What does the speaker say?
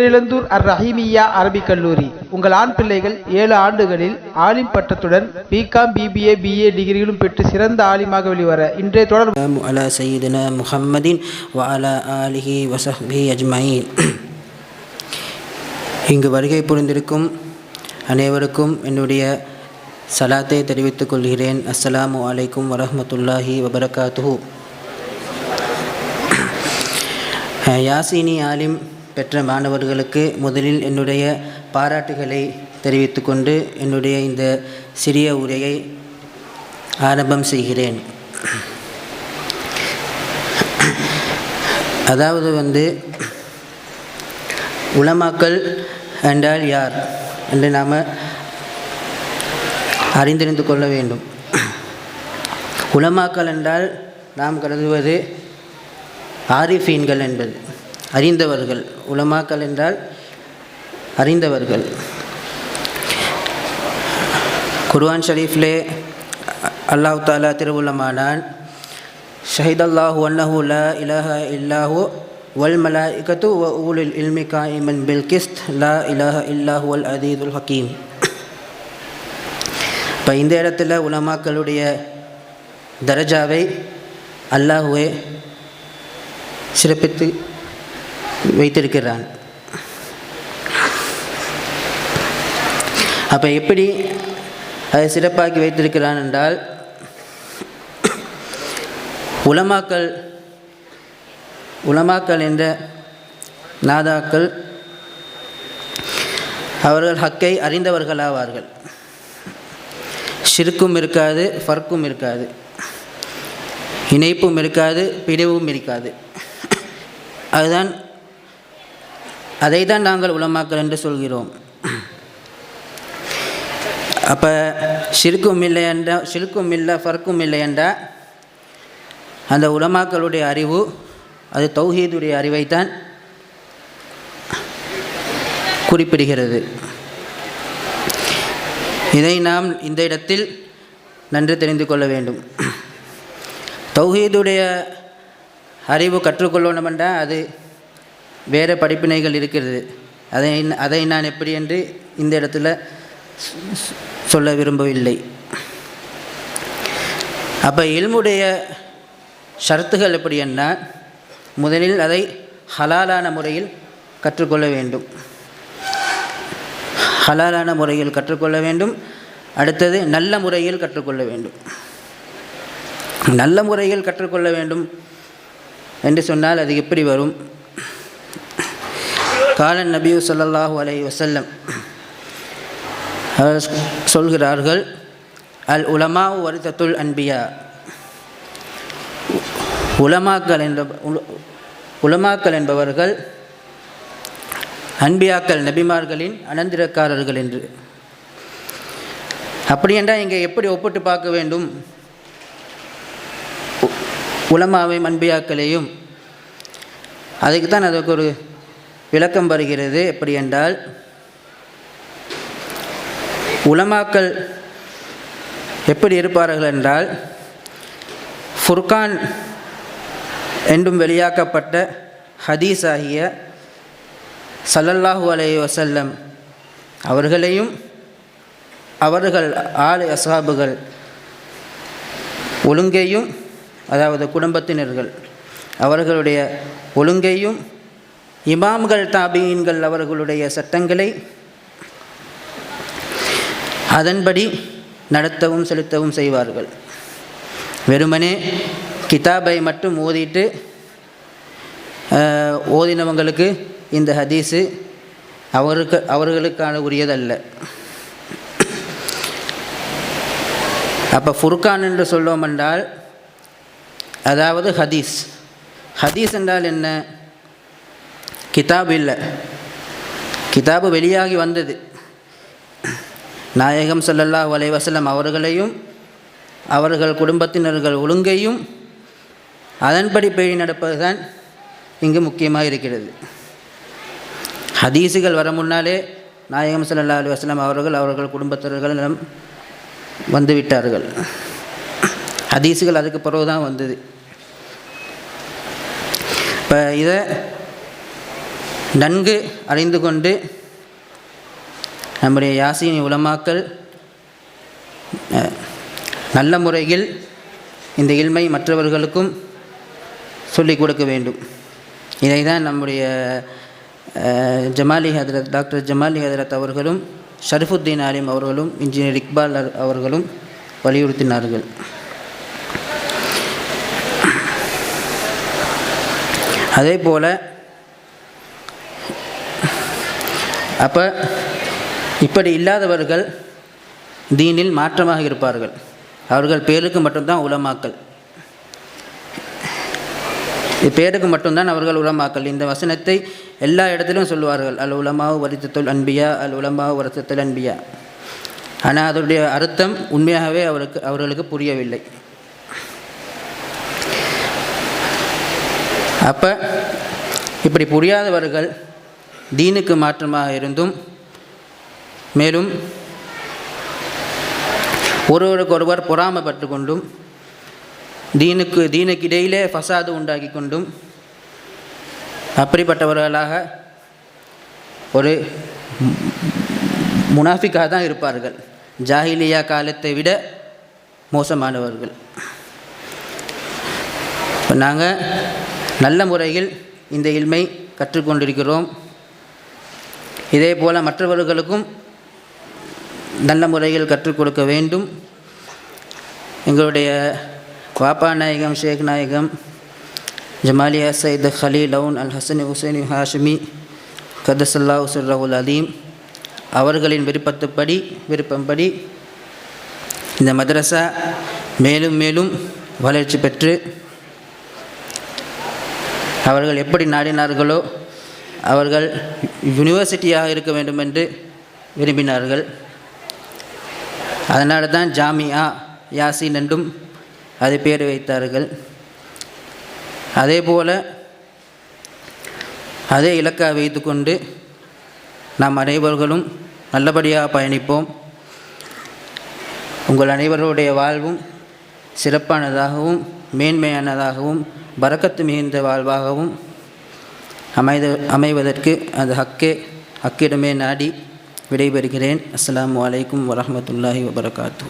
பேரிழந்தூர் அர் ரஹீமியா அரபிக் கல்லூரி. உங்கள் ஆண் பிள்ளைகள் ஏழு ஆண்டுகளில் ஆலிம் பட்டத்துடன் பிகாம் பிபிஏ பிஏ டிகிரிகளும் பெற்று சிறந்த ஆலிமாக வெளிவர இன்றைய தொடர் அலா சையீதுனா முஹம்மதின் வஅலா ஆலிஹி வசஹ்பி அஜ்மாயின் இங்கு வருகை புரிந்திருக்கும் அனைவருக்கும் என்னுடைய சலாத்தை தெரிவித்துக் கொள்கிறேன். அஸ்ஸலாமு அலைக்கும் வரஹமத்துல்லாஹி வபரகாத்துஹு யாசினி ஆலிம் பெற்ற மாணவர்களுக்கு முதலில் என்னுடைய பாராட்டுகளை தெரிவித்துக்கொண்டு என்னுடைய இந்த சிறிய உரையை ஆரம்பம் செய்கிறேன். அதாவது வந்து உலமாக்கள் என்றால் யார் என்று நாம் அறிந்திருந்து கொள்ள வேண்டும். உலமாக்கள் என்றால் நாம் கருதுவது ஆரிஃபீன்கள் என்பது. அறிந்தவர்கள். உலமாக்கள் என்றால் அறிந்தவர்கள். குர்வான் ஷரீஃப்லே அல்லாஹ் தாலா திருவுள்ளமானான் ஷஹித் அல்லாஹ் அன்னஹு லா இலஹ இல்லாஹு வல் இகத்து வ ஊலில் இல்மிகா இமன் பில் கிஸ்த் லா இலஹ இல்லாஹு வல் அதீதுல் ஹக்கீம். இப்போ இந்த இடத்துல உலமாக்களுடைய தரஜாவை அல்லாஹுவே சிறப்பித்து வைத்திருக்கிறான் அப்போ எப்படி அதை சிறப்பாக்கி வைத்திருக்கிறான் என்றால் உலமாக்கள் உலமாக்கள் என்ற நாதாக்கள் அவர்கள் ஹக்கை அறிந்தவர்களாவார்கள். சிறுக்கும் இருக்காது ஃபர்க்கும் இருக்காது. இணைப்பும் இருக்காது பிரிவும் இருக்காது. அதுதான் அதை தான் நாங்கள் உலமாக்கள் என்று சொல்கிறோம். அப்போ சிறுக்கும் இல்லை என்றால் சிறுக்கும் இல்லை ஃபர்க்கும் இல்லை என்றால் அந்த உலமாக்களுடைய அறிவு அது தௌஹீதுடைய அறிவைத்தான் குறிப்பிடுகிறது. இதை நாம் இந்த இடத்தில் நன்று தெரிந்து கொள்ள வேண்டும். தௌஹீதுடைய அறிவு கற்றுக்கொள்ளணும் என்றால் அது வேறு படிப்பினைகள் இருக்கிறது. அதை அதை நான் எப்படி என்று இந்த இடத்துல சொல்ல விரும்பவில்லை. அப்போ இல்முடைய ஷரத்துகள் எப்படி என்ன முதலில் அதை ஹலாலான முறையில் கற்றுக்கொள்ள வேண்டும். ஹலாலான முறையில் கற்றுக்கொள்ள வேண்டும். அடுத்தது நல்ல முறையில் கற்றுக்கொள்ள வேண்டும். நல்ல முறையில் கற்றுக்கொள்ள வேண்டும் என்று சொன்னால் அது எப்படி வரும்? காலன் நபியு ஸல்லல்லாஹு அலை வசல்லம் சொல்கிறார்கள் அல் உலமா வருத்தத்துல் அன்பியா உலமாக்கள் என்ற உலமாக்கள் என்பவர்கள் அன்பியாக்கள் நபிமார்களின் அனந்திரக்காரர்கள் என்று. அப்படி என்றால் இங்கே எப்படி ஒப்பிட்டு பார்க்க வேண்டும்? உலமாவையும் அன்பியாக்களையும். அதுக்கு தான் அதுக்கு ஒரு விளக்கம் வருகிறது. எப்படி என்றால் உலமாக்கள் எப்படி இருப்பார்கள் என்றால் ஃபுர்கான் என்றும் வெளியாக்கப்பட்ட ஹதீஸ் ஆகிய சல்லல்லாஹு அலைஹி வசல்லம் அவர்களையும் அவர்கள் ஆளு அசாபுகள் ஒழுங்கையும் அதாவது குடும்பத்தினர்கள் அவர்களுடைய ஒழுங்கையும் இமாம்கள் தாபீன்கள் அவர்களுடைய சட்டங்களை அதன்படி நடத்தவும் செலுத்தவும் செய்வார்கள். வெறுமனே கிதாபை மட்டும் ஓதிட்டு ஓதினவங்களுக்கு இந்த ஹதீஸு அவருக்கு அவர்களுக்கான உரியதல்ல. அப்போ ஃபுர்கான் என்று சொல்லுவோம் என்றால் அதாவது ஹதீஸ். ஹதீஸ் என்றால் என்ன? கிதாப் இல்லை கிதாபு வெளியாகி வந்தது. நாயகம் ஸல்லல்லாஹு வலைவசலம் அவர்களையும் அவர்கள் குடும்பத்தினர்கள் ஒழுங்கையும் அதன்படி பேணி நடப்பதுதான் இங்கு முக்கியமாக இருக்கிறது. ஹதீஸுகள் வர முன்னாலே நாயகம் சல்லா அலி வஸ்லாம் அவர்கள் அவர்கள் குடும்பத்தினர்களிடம் வந்து விட்டார்கள். ஹதீஸுகள் அதுக்கு பிறகு தான் வந்தது. இப்போ இதை நன்கு அறிந்து கொண்டு நம்முடைய யாசினி உலமாக்கள் நல்ல முறையில் இந்த இல்மை மற்றவர்களுக்கும் சொல்லிக் கொடுக்க வேண்டும். இதை தான் நம்முடைய ஜமாலி ஹதரத் டாக்டர் ஜமாலி ஹதரத் அவர்களும் ஷரஃபுத்தீன் ஆலிம் அவர்களும் இன்ஜினியர் இக்பால் அவர்களும் வலியுறுத்தினார்கள். அதே போல் அப்போ இப்படி இல்லாதவர்கள் தீனில் மாற்றமாக இருப்பார்கள். அவர்கள் பேருக்கு மட்டும்தான் உலமாக்கல் பேருக்கு மட்டும்தான் அவர்கள் உலமாக்கல் இந்த வசனத்தை எல்லா இடத்திலும் சொல்லுவார்கள். அல் உலமாவு வரித்தத்துல் அன்பியா அல் உலமாவு வருத்தத்துல் அன்பியா. ஆனால் அதனுடைய அர்த்தம் உண்மையாகவே அவருக்கு அவர்களுக்கு புரியவில்லை. அப்போ இப்படி புரியாதவர்கள் தீனுக்கு மாற்றமாக இருந்தும் மேலும் ஒருவருக்கொருவர் பொறாமப்பட்டு பொறாமைப்பட்டு கொண்டும் தீனுக்கு தீனுக்கு இடையிலே ஃபசாது உண்டாக்கி கொண்டும் அப்படிப்பட்டவர்களாக ஒரு முனாஃபிக்காக தான் இருப்பார்கள். ஜாஹிலியா காலத்தை விட மோசமானவர்கள். இப்போ நாங்கள் நல்ல முறையில் இந்த இல்மை கற்றுக்கொண்டிருக்கிறோம். இதே போல் மற்றவர்களுக்கும் நல்ல முறையில் கற்றுக் கொடுக்க வேண்டும். எங்களுடைய வாப்பா நாயகம் ஷேக் நாயகம் ஜமாலியா சைத் ஹலீல் லவுன் அல் ஹசன் ஹுசைன் ஹாஷ்மி கதசல்லா ரவுல் அலீம் அவர்களின் விருப்பத்துப்படி விருப்பம்படி இந்த மதரசா மேலும் மேலும் வளர்ச்சி பெற்று அவர்கள் எப்படி நாடினார்களோ அவர்கள் யூனிவர்சிட்டியாக இருக்க வேண்டும் என்று விரும்பினார்கள். அதனால தான் ஜாமியா யாசின் என்றும் அது பேர் வைத்தார்கள். அதே போல் அதே இலக்காக வைத்துக்கொண்டு நாம் அனைவர்களும் நல்லபடியாக பயணிப்போம். உங்கள் அனைவருடைய வாழ்வும் சிறப்பானதாகவும் மேன்மையானதாகவும் வரக்கத்து மிகுந்த வாழ்வாகவும் அமைத அமைவதற்கு அந்த ஹக்கே ஹக்கிடமே நாடி விடைபெறுகிறேன். அஸ்லாம் அலைக்கும் வரமத்துல்லாஹி வபரகாத்தூ